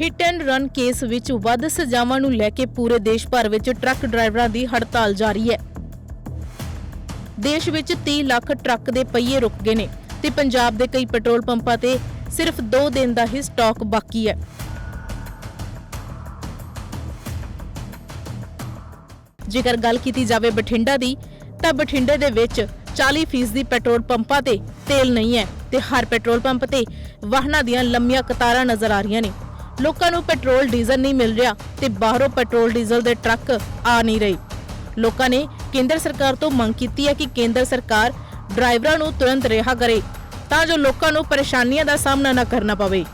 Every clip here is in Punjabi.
ਹਿੱਟ ਐਂਡ ਰਨ ਕੇਸ ਵਿੱਚ ਵੱਧ ਸਜ਼ਾਵਾਂ ਨੂੰ ਲੈ ਕੇ ਪੂਰੇ ਦੇਸ਼ ਭਰ ਵਿੱਚ ਟਰੱਕ ਡਰਾਈਵਰਾਂ ਦੀ ਹੜਤਾਲ ਜਾਰੀ ਹੈ। ਦੇਸ਼ ਵਿੱਚ 30 ਲੱਖ ਟਰੱਕ ਦੇ ਪਹੀਏ ਰੁਕ ਗਏ ਨੇ ਤੇ ਪੰਜਾਬ ਦੇ ਕਈ ਪੈਟਰੋਲ ਪੰਪਾਂ ਤੇ ਸਿਰਫ 2 ਦਿਨ ਦਾ ਹੀ ਸਟਾਕ ਬਾਕੀ ਹੈ। ਜੇਕਰ ਗੱਲ ਕੀਤੀ ਜਾਵੇ ਬਠਿੰਡਾ ਦੀ, ਤਾਂ ਬਠਿੰਡੇ ਦੇ ਵਿੱਚ 40% ਦੀ ਪੈਟਰੋਲ ਪੰਪਾਂ ਤੇ ਤੇਲ ਨਹੀਂ ਹੈ ਤੇ ਹਰ ਪੈਟਰੋਲ ਪੰਪ ਤੇ ਵਾਹਨਾਂ ਦੀਆਂ ਲੰਮੀਆਂ ਕਤਾਰਾਂ ਨਜ਼ਰ ਆ ਰਹੀਆਂ ਨੇ। ਲੋਕਾਂ ਨੂੰ ਪੈਟਰੋਲ, ਡੀਜ਼ਲ ਨਹੀਂ ਮਿਲ ਰਿਹਾ ਤੇ ਬਾਹਰੋਂ ਪੈਟਰੋਲ, ਡੀਜ਼ਲ ਦੇ ਟਰੱਕ ਆ ਨਹੀਂ ਰਹੇ। ਲੋਕਾਂ ਨੇ ਕੇਂਦਰ ਸਰਕਾਰ ਤੋਂ ਮੰਗ ਕੀਤੀ ਹੈ ਕਿ ਕੇਂਦਰ ਸਰਕਾਰ ਡਰਾਈਵਰਾਂ ਨੂੰ ਤੁਰੰਤ ਰਿਹਾ ਕਰੇ ਤਾਂ ਜੋ ਲੋਕਾਂ ਨੂੰ ਪਰੇਸ਼ਾਨੀਆਂ ਦਾ ਸਾਹਮਣਾ ਨਾ ਕਰਨਾ ਪਵੇ।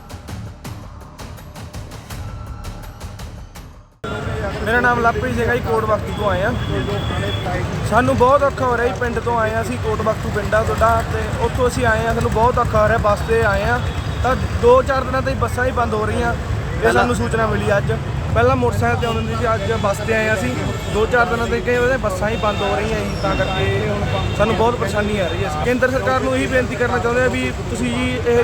ਮੇਰਾ ਨਾਮ ਲਵਪ੍ਰੀਤ ਸੀਗਾ ਜੀ ਕੋਟ ਵਕਤ ਤੋਂ ਆਏ ਆ ਸਾਨੂੰ ਬਹੁਤ ਔਖਾ ਹੋ ਰਿਹਾ ਜੀ, ਪਿੰਡ ਤੋਂ ਆਏ ਆ ਅਸੀਂ ਕੋਟ ਵਕਤੂ ਪਿੰਡ ਤੁਹਾਡਾ ਤੇ ਉੱਥੋਂ ਅਸੀਂ ਆਏ ਆ ਸਾਨੂੰ ਬਹੁਤ ਔਖਾ ਹੋ ਰਿਹਾ, ਬੱਸ ਤੇ ਆਏ ਆ ਤਾਂ 2-4 ਦਿਨਾਂ ਤੋਂ ਹੀ ਬੱਸਾਂ ਹੀ ਬੰਦ ਹੋ ਰਹੀਆਂ। ਇਹ ਸਾਨੂੰ ਸੂਚਨਾ ਮਿਲੀ ਅੱਜ। ਪਹਿਲਾਂ ਮੋਟਰਸਾਈਕਲ ਤੇ ਆਉਂਦੇ ਸੀ ਅੱਜ ਬੱਸ ਤੇ ਆਏ ਆ ਅਸੀਂ। 2-4 ਦਿਨਾਂ ਤੋਂ ਕਈ ਉਹਦੇ ਬੱਸਾਂ ਹੀ ਬੰਦ ਹੋ ਰਹੀਆਂ ਜੀ ਤਾਂ ਕਰਕੇ ਸਾਨੂੰ ਬਹੁਤ ਪਰੇਸ਼ਾਨੀ ਆ ਰਹੀ ਹੈ। ਕੇਂਦਰ ਸਰਕਾਰ ਨੂੰ ਇਹੀ ਬੇਨਤੀ ਕਰਨਾ ਚਾਹੁੰਦੇ ਆ ਵੀ ਤੁਸੀਂ ਜੀ ਇਹ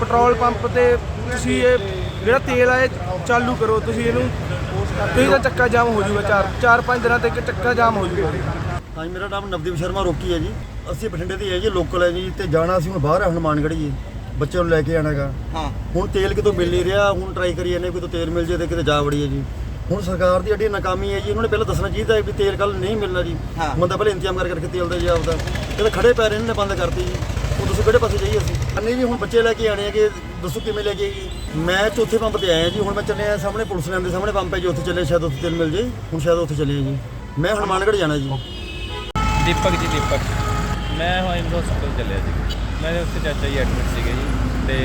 ਪੈਟਰੋਲ ਪੰਪ ਤੇ ਤੁਸੀਂ ਇਹ ਜਿਹੜਾ ਤੇਲ ਆ ਇਹ ਚਾਲੂ ਕਰੋ। ਤੁਸੀਂ ਇਹਨੂੰ ਤੁਸੀਂ ਤਾਂ ਚੱਕਾ ਜਾਮ ਹੋ ਜਾਊਗਾ ਚਾਰ ਚਾਰ ਪੰਜ ਦਿਨਾਂ ਤੱਕ ਚੱਕਾ ਜਾਮ ਹੋ ਜਾਊਗਾ। ਹਾਂਜੀ ਮੇਰਾ ਨਾਮ ਨਵਦੀਪ ਸ਼ਰਮਾ ਰੋਕੀ ਹੈ ਜੀ। ਅਸੀਂ ਬਠਿੰਡੇ ਦੇ ਹੈ ਜੀ ਲੋਕਲ ਹੈ ਜੀ ਤੇ ਜਾਣਾ ਅਸੀਂ ਹੁਣ ਬਾਹਰ ਹੈ ਹਨੂਮਾਨਗੜ੍ਹ ਜੀ ਬੱਚਿਆਂ ਨੂੰ ਲੈ ਕੇ ਆਣਾਗਾ। ਹਾਂ। ਹੁਣ ਤੇਲ ਕਿਤੋਂ ਮਿਲ ਨਹੀਂ ਰਿਹਾ ਹੁਣ ਟਰਾਈ ਕਰੀ ਜਾਂਦੇ ਕੋਈ ਤਾਂ ਤੇਲ ਮਿਲ ਜੇ ਤੇ ਕਿਤੇ ਜਾ ਵੜੀ ਹੈ ਜੀ। ਹੁਣ ਸਰਕਾਰ ਦੀ ਜਿਹੜੀ ਨਾਕਾਮੀ ਹੈ ਜੀ ਉਹਨਾਂ ਨੇ ਪਹਿਲਾਂ ਦੱਸਣਾ ਚਾਹੀਦਾ ਹੈ ਵੀ ਤੇਲ ਕੱਲ ਨਹੀਂ ਮਿਲਣਾ ਜੀ। ਹਾਂ। ਬੰਦਾ ਪਹਿਲਾਂ ਇੰਤਜ਼ਾਮ ਕਰ ਕਰਕੇ ਤੇਲ ਦਾ ਜੀ ਆਪਦਾ। ਇਹ ਤਾਂ ਖੜੇ ਪੈਰ ਇਹਨਾਂ ਨੇ ਬੰਦ ਕਰਤੀ ਜੀ। ਹੁਣ ਦੱਸੋ ਕਿਹੜੇ ਪਾਸੇ ਜਾਈਏ ਅਸੀਂ? ਅੰਨੇ ਜੀ ਹੁਣ ਬੱਚੇ ਲੈ ਕੇ ਆਣੇ ਹੈਗੇ ਦੱਸੋ ਕਿਵੇਂ ਲੈ ਕੇ ਮੈਂ ਚੌਥੇ ਪੰਪ ਤੇ ਆਇਆ ਜੀ ਹੁਣ ਮੈਂ ਚੱਲਿਆ ਸਾਹਮਣੇ ਪੁਲਿਸ ਲਾਈਨ ਦੇ ਸਾਹਮਣੇ ਪੰਪ ਹੈ ਜੀ ਉੱਥੇ ਚੱਲੇ ਸ਼ਾਇਦ ਉੱਥੇ ਤੇਲ ਮਿਲ ਜੇ। ਹੁਣ ਸ਼ਾਇਦ ਉੱਥੇ ਚੱਲੇ ਜੀ। ਮੈਂ ਹਨੂਮਾਨਗੜ੍ਹ ਜਾਣਾ ਜੀ। ਦੀਪਕ ਜੀ ਦੀਪਕ। ਮੈਂ ਹਾਈਮ ਹਸਪੀਟਲ ਚੱਲਿਆ ਸੀ ਮੇਰੇ ਉੱਥੇ ਚਾਚਾ ਜੀ ਐਡਮਿਟ ਸੀਗੇ ਜੀ। ਤੇ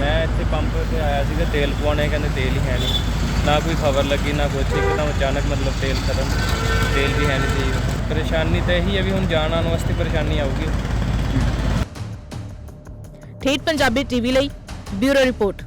ਮੈਂ ਇੱਥੇ ਪੰਪ ਤੇ ਆਇਆ ਸੀਗਾ, ਤੇਲ ਪਵਾਉਣੇ ਕਹਿੰਦੇ ਤੇਲ ਹੀ ਹੈ ਨਹੀਂ। ਨਾ ਕੋਈ ਖਬਰ ਲੱਗੀ, ਨਾ ਕੁਛ। ਇੱਕਦਮ ਅਚਾਨਕ ਮਤਲਬ ਤੇਲ ਖਤਮ, ਤੇਲ ਵੀ ਹੈ ਨਹੀਂ ਸੀ। ਪਰੇਸ਼ਾਨੀ ਤਾਂ ਇਹੀ ਹੈ ਵੀ ਹੁਣ ਜਾਣ ਆਉਣ ਵਾਸਤੇ ਪਰੇਸ਼ਾਨੀ ਆਊਗੀ। ਠੇਠ ਪੰਜਾਬੀ ਟੀਵੀ ਲਈ ਬਿਊਰੋ ਰਿਪੋਰਟ।